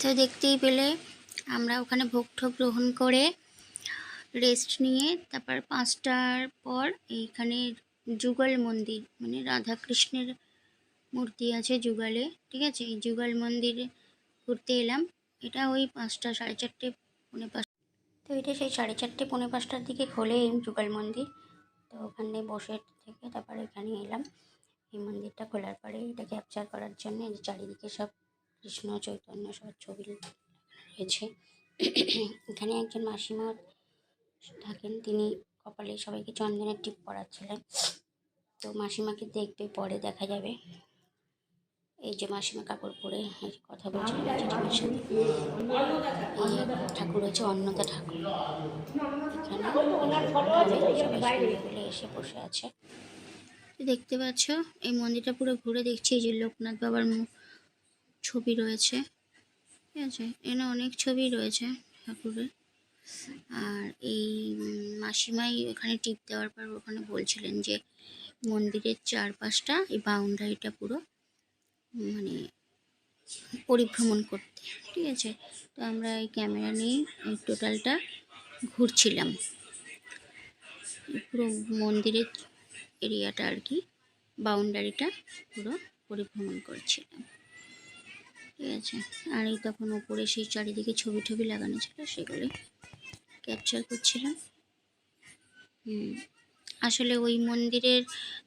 তো দেখতেই পেলে আমরা ওখানে ভোগ ঠোক গ্রহণ করে রেস্ট নিয়ে তারপর পাঁচটার পর এইখানে যুগল মন্দির মানে রাধা কৃষ্ণের মূর্তি আছে যুগলে, ঠিক আছে? এই যুগল মন্দিরে ঘুরতে এলাম। এটা ওই পাঁচটা, সাড়ে চারটে, পৌনে পাঁচ তো এটা সেই সাড়ে চারটে, পৌনে পাঁচটার দিকে খোলে এই যুগল মন্দির। তো ওখানে বসে থেকে তারপর এখানে এলাম। এই মন্দিরটা খোলার পরে এটা ক্যাপচার করার জন্য চারিদিকে সব কৃষ্ণ চৈতন্য সব ছবি রয়েছে। এখানে একজন মাসিমা থাকেন, তিনি কপালে সবাইকে চন্দনের টিপ পরাচ্ছিলেন। তো মাসিমাকে দেখবে, পরে দেখা যাবে। এই যে মাসিমা কাপড় পরে কথা সাথে। ঠাকুর হচ্ছে অন্নদা ঠাকুর। এসে বসে আছে। দেখতে পাচ্ছ, এই মন্দিরটা পুরো ঘুরে দেখছি, এই যে লোকনাথ বাবার মুখ ছবি রয়েছে। ঠিক আছে? এখানে অনেক ছবি রয়েছে ঠাকুরের। আর এই মাসিমাই ওখানে টিপ দেওয়ার পর ওখানে বলছিলেন যে, মন্দিরের চারপাশটা, এই বাউন্ডারিটা পুরো মানে পরিভ্রমণ করতে। ঠিক আছে? তো আমরা এই ক্যামেরা নিয়ে এই টোটালটা ঘুরছিলাম। পুরো মন্দিরের এরিয়াটা আর কি, বাউন্ডারিটা পুরো পরিভ্রমণ করছিলাম। ঠিক আছে আর এই তখন ওপরে সেই চারিদিকে ছবি টবি লাগানো ছিল, সেগুলি ক্যাপচার করছিলাম। হুম। আসলে ওই মন্দিরের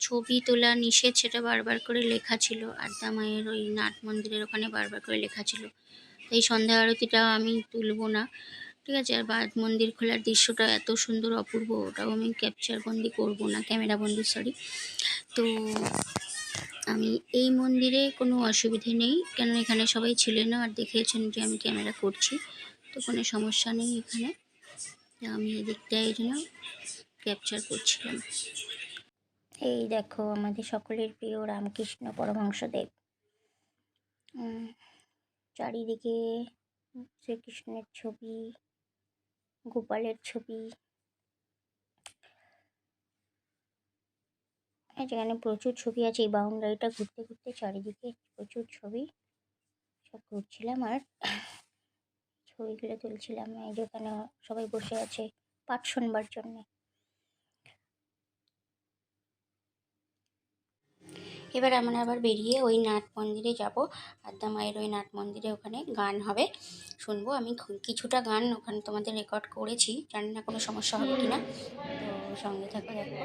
ছবি তোলা নিষেধ সেটা বারবার করে লেখা ছিল। আদ্যা মায়ের ওই নাট মন্দিরের ওখানে বারবার করে লেখা ছিল। এই সন্ধ্যা আরতিটা আমি তুলব না। ঠিক আছে? আর বাদ মন্দির খোলার দৃশ্যটা এত সুন্দর অপূর্ব, ওটাও আমি ক্যাপচার বন্দি করব না, ক্যামেরা বন্দি সরি তো আমি এই মন্দিরে কোনো অসুবিধে নেই। কেন এখানে সবাই ছিলেন আর দেখেছেন যে আমি ক্যামেরা করছি। তো কোনো সমস্যা নেই এখানে। আমি এদিকটা এই জন্য ক্যাপচার করছিলাম। এই দেখো আমাদের সকলের প্রিয় রামকৃষ্ণ পরমহংসদেব। চারিদিকে শ্রীকৃষ্ণের ছবি, গোপালের ছবি যেখানে প্রচুর ছবি আছে, এই বাউন্ডারিটা ঘুরতে ঘুরতে চারিদিকে প্রচুর ছবি সব ঘুরছিলাম আর ছবিগুলো তুলছিলাম। এই যেখানে সবাই বসে আছে পাঠ শুনবার জন্যে। এবার আমরা আবার বেরিয়ে ওই নাট মন্দিরে যাব। আদ্যা মায়ের ওই নাট মন্দিরে ওখানে গান হবে। শুনব আমি কিছুটা গান ওখানে তোমাদের রেকর্ড করেছি। জানি না কোনো সমস্যা হবে কিনা। তো সঙ্গে থাকো, দেখো।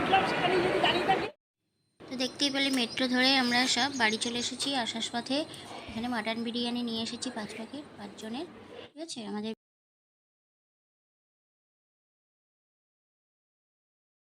উঠলাম সেখানে যদি দাঁড়িয়ে থাকি। তো দেখতেই পেলে মেট্রো ধরে আমরা সব বাড়ি চলে এসেছি আসার পথে এখানে মাটন বিরিয়ানি নিয়ে এসেছি পাঁচ প্যাকেট, পাঁচজনের। ঠিক আছে, আমাদের